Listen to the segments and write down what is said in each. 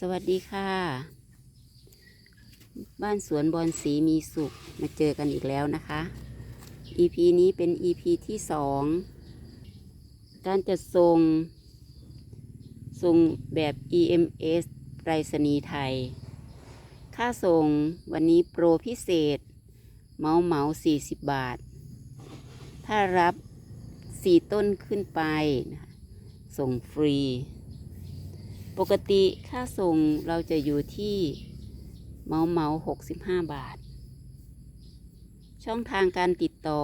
สวัสดีค่ะ บ้านสวนบอนสีมีสุขมาเจอกันอีกแล้วนะคะ EP นี้เป็น EP ที่สองการจัดส่งส่งแบบ EMS ไปรษณีย์ไทย ค่าส่งวันนี้โปรพิเศษเมาเมา40บาท ถ้ารับ4ต้นขึ้นไป ส่งฟรี ปกติค่าส่งเราจะอยู่ที่เมาเมาหกสิบห้าบาท ช่องทางการติดต่อ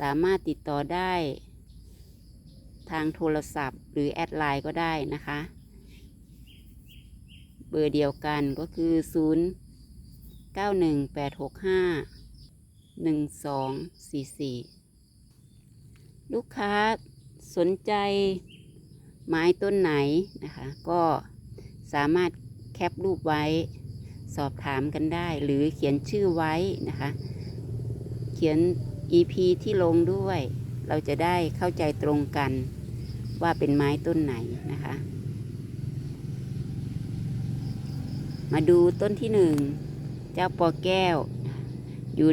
สามารถติดต่อได้ ทางโทรศัพท์หรือแอดไลน์ก็ได้นะคะ เบอร์เดียวกันก็คือ 0 9 1 8 6 5 1 2 4 4 ลูกค้าสนใจ ไม้ต้นไหนนะคะ ก็สามารถแคปรูปไว้ สอบถามกันได้ หรือเขียนชื่อไว้นะคะ เขียน EP ที่ลงด้วย เราจะได้เข้าใจตรงกันว่าเป็นไม้ต้นไหนนะคะ มาดูต้นที่หนึ่ง เจ้าปอแก้ว อยู่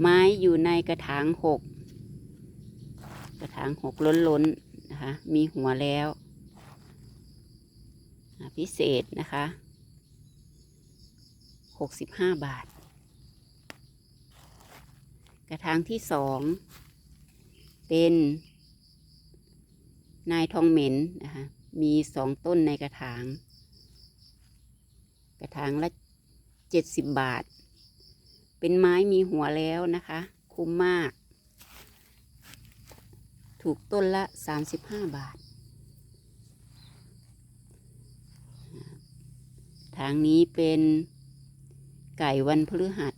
ไม้อยู่ในกระถางหกกระถางหกล้นๆนะคะ มีหัวแล้ว พิเศษนะคะหกสิบห้าบาท กระถางที่สองเป็นนายทองเหม็นนะคะมีสองต้นในกระถาง กระถางละเจ็ดสิบบาท เป็นไม้มีหัวแล้วนะคะ คุ้มมาก ถูกต้นละ35บาท ทางนี้เป็นไก่วันพฤหัส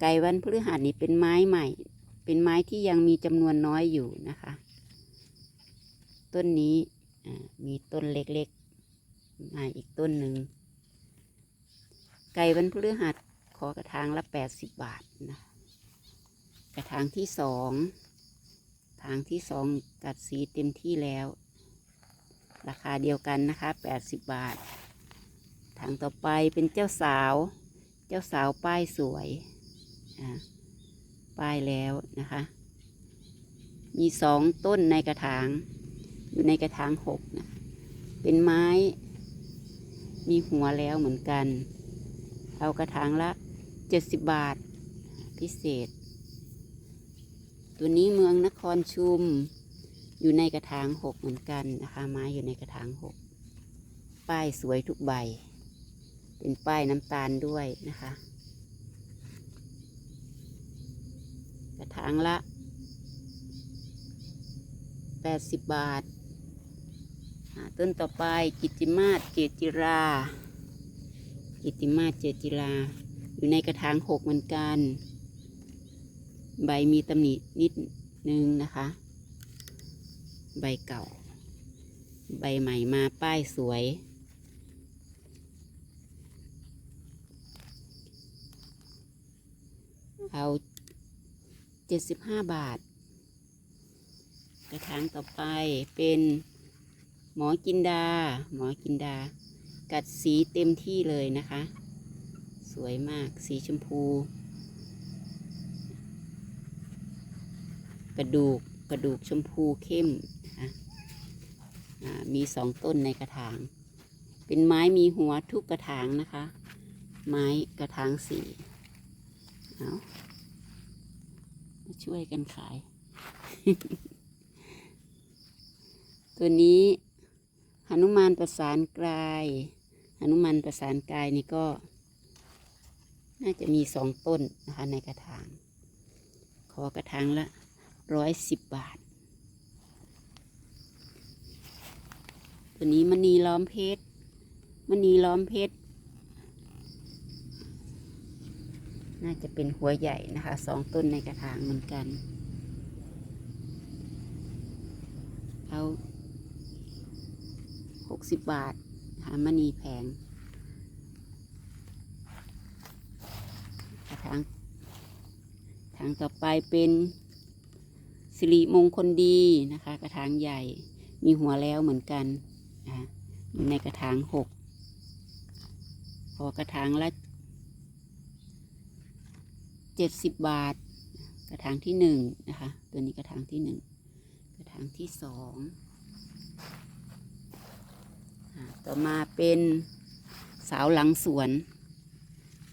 ไก่วันพฤหัสนี่เป็นไม้ใหม่ เป็นไม้ที่ยังมีจำนวนน้อยอยู่นะคะ ต้นนี้มีต้นเล็กๆ มาอีกต้นหนึ่ง ไก่วันพฤหัสขอกระถางละ80บาทนะ กระถางที่สองทางที่สองกัดสีเต็มที่แล้ว ราคาเดียวกันนะคะ80บาท ทางต่อไปเป็นเจ้าสาว เจ้าสาวป้ายสวยป้ายแล้วนะคะ มีสองต้นในกระถาง อยู่ในกระถางหกนะ เป็นไม้ มีหัวแล้วเหมือนกัน เอากระถางละ70บาท พิเศษ ตัวนี้เมืองนครชุม อยู่ในกระถางหกเหมือนกันนะคะ ไม้อยู่ในกระถางหกป้ายสวยทุกใบ เป็นป้ายน้ำตาลด้วยนะคะ กระถางละแปดสิบบาท ต้นต่อไปกิติมาศเจจิรา กิตติมาศเจจิรา อยู่ในกระถางหกเหมือนกัน ใบมีตำหนินิดนึงนะคะ ใบเก่า ใบใหม่มาป้ายสวย เอาเจ็ดสิบห้าบาท กระถางต่อไปเป็นหมอกินดา หมอกินดา กัดสีเต็มที่เลยนะคะ สวยมากสีชมพู กระดูกกระดูกชมพูเข้มนะคะมีสองต้นในกระถาง เป็นไม้มีหัวทุกกระถางนะคะ ไม้กระถางสีเอาาช่วยกันขาย ตัวนี้หนุมานประสานกายหนุมานประสานกายนี่ก็ น่าจะมีสองต้นนะคะในกระถาง ขอกระถางละร้อยสิบบาท ตัวนี้มณีล้อมเพชรมณีล้อมเพชร น่าจะเป็นหัวใหญ่นะคะสองต้นในกระถางเหมือนกัน เอาหกสิบบาท หามณีแพงกระถางทางต่อไปเป็นสิริมงคลดีนะคะ กระถางใหญ่มีหัวแล้วเหมือนกันนะคะอยู่ในกระถางหกพอกระถางละ เจ็ดสิบบาท กระถางที่หนึ่งนะคะ ตัวนี้กระถางที่หนึ่งกระถางที่สองต่อมาเป็นสาวหลังสวน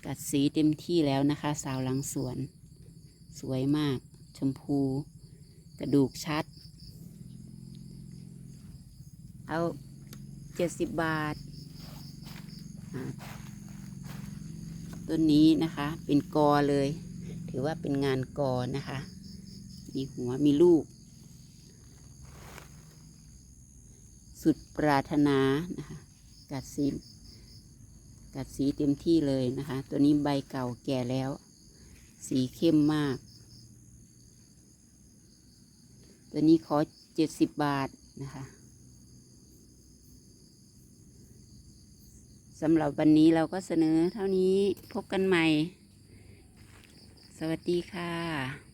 กัดสีเต็มที่แล้วนะคะ สาวหลังสวน สวยมาก ชมพู กระดูกชัด เอาเจ็ดสิบบาทต้นนี้นะคะ เป็นกอเลย ถือว่าเป็นงานกอนะคะ มีหัวมีลูก สุดปรารถนานะคะกัดสีกัดสีเต็มที่เลยนะคะ ตัวนี้ใบเก่าแก่แล้ว สีเข้มมาก ตัวนี้ขอเจ็ดสิบบาทนะคะสำหรับวันนี้เราก็เสนอเท่านี้พบกันใหม่ สวัสดีค่ะ